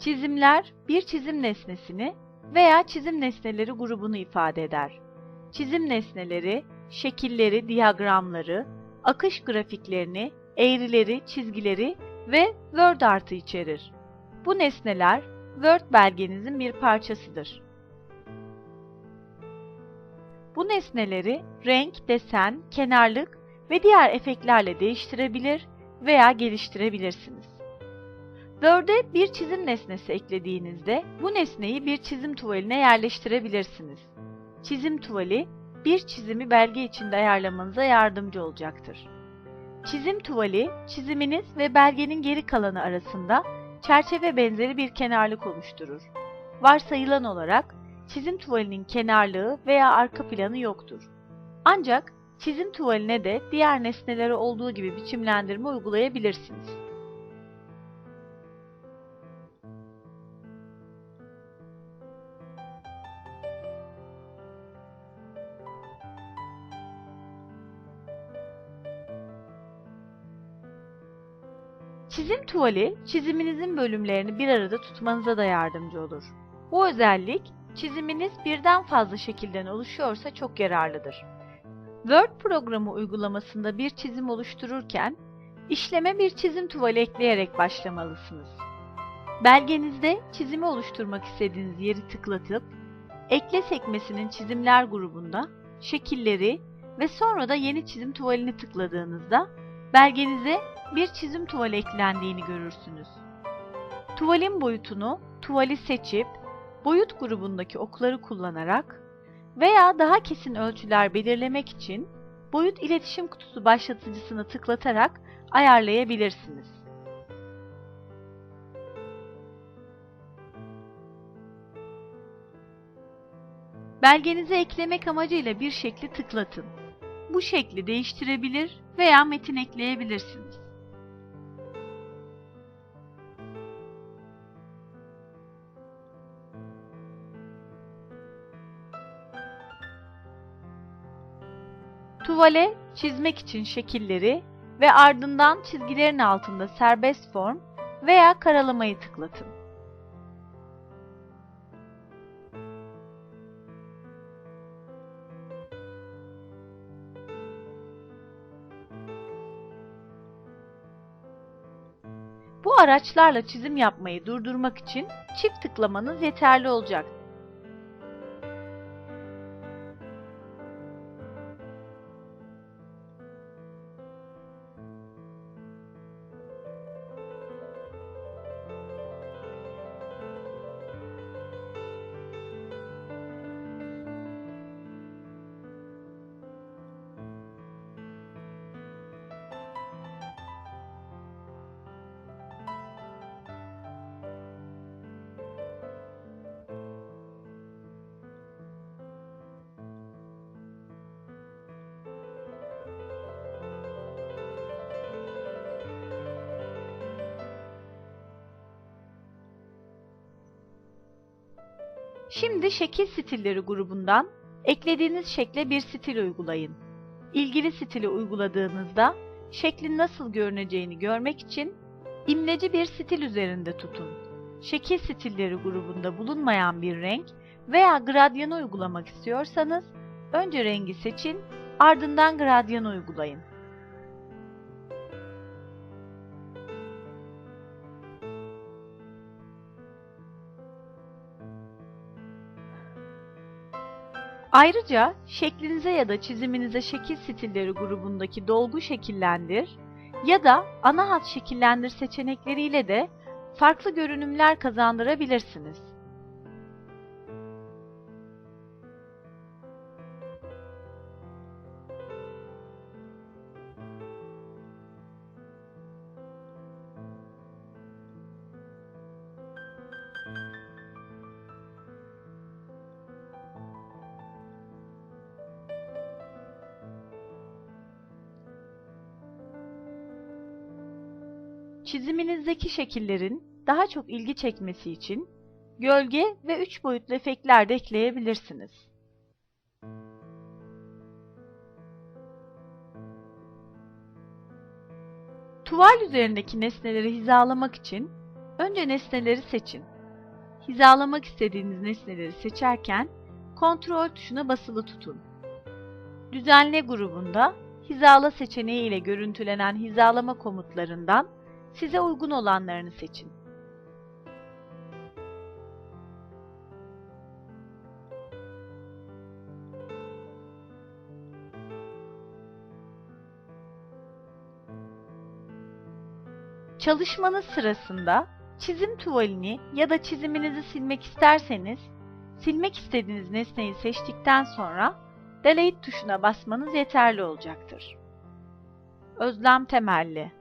Çizimler bir çizim nesnesini veya çizim nesneleri grubunu ifade eder. Çizim nesneleri, şekilleri, diyagramları, akış grafiklerini, eğrileri, çizgileri ve word artı içerir. Bu nesneler Word belgenizin bir parçasıdır. Bu nesneleri renk, desen, kenarlık ve diğer efektlerle değiştirebilir veya geliştirebilirsiniz. Word'e bir çizim nesnesi eklediğinizde bu nesneyi bir çizim tuvaline yerleştirebilirsiniz. Çizim tuvali bir çizimi belge içinde ayarlamanıza yardımcı olacaktır. Çizim tuvali, çiziminiz ve belgenin geri kalanı arasında çerçeve benzeri bir kenarlık oluşturur. Varsayılan olarak çizim tuvalinin kenarlığı veya arka planı yoktur. Ancak çizim tuvaline de diğer nesnelere olduğu gibi biçimlendirme uygulayabilirsiniz. Çizim tuvali, çiziminizin bölümlerini bir arada tutmanıza da yardımcı olur. Bu özellik, çiziminiz birden fazla şekilden oluşuyorsa çok yararlıdır. Word programı uygulamasında bir çizim oluştururken, işleme bir çizim tuvali ekleyerek başlamalısınız. Belgenizde çizimi oluşturmak istediğiniz yeri tıklatıp, Ekle sekmesinin çizimler grubunda şekilleri ve sonra da yeni çizim tuvalini tıkladığınızda belgenize bir çizim tuvali eklendiğini görürsünüz. Tuvalin boyutunu tuvali seçip boyut grubundaki okları kullanarak veya daha kesin ölçüler belirlemek için boyut iletişim kutusu başlatıcısını tıklatarak ayarlayabilirsiniz. Belgenize eklemek amacıyla bir şekli tıklatın. Bu şekli değiştirebilir veya metin ekleyebilirsiniz. Tuvale çizmek için şekilleri ve ardından çizgilerin altında serbest form veya karalamayı tıklatın. Bu araçlarla çizim yapmayı durdurmak için çift tıklamanız yeterli olacak. Şimdi şekil stilleri grubundan eklediğiniz şekle bir stil uygulayın. İlgili stili uyguladığınızda şeklin nasıl görüneceğini görmek için imleci bir stil üzerinde tutun. Şekil stilleri grubunda bulunmayan bir renk veya gradyanı uygulamak istiyorsanız önce rengi seçin, ardından gradyanı uygulayın. Ayrıca şeklinize ya da çiziminize şekil stilleri grubundaki dolgu şekillendir ya da ana hat şekillendir seçenekleriyle de farklı görünümler kazandırabilirsiniz. Çiziminizdeki şekillerin daha çok ilgi çekmesi için gölge ve 3 boyutlu efektler de ekleyebilirsiniz. Tuval üzerindeki nesneleri hizalamak için Önce nesneleri seçin. Hizalamak istediğiniz nesneleri seçerken kontrol tuşuna basılı tutun. Düzenle grubunda hizala seçeneği ile görüntülenen hizalama komutlarından size uygun olanlarını seçin. Çalışmanız sırasında çizim tuvalini ya da çiziminizi silmek isterseniz, silmek istediğiniz nesneyi seçtikten sonra Delete tuşuna basmanız yeterli olacaktır. Özlem temelli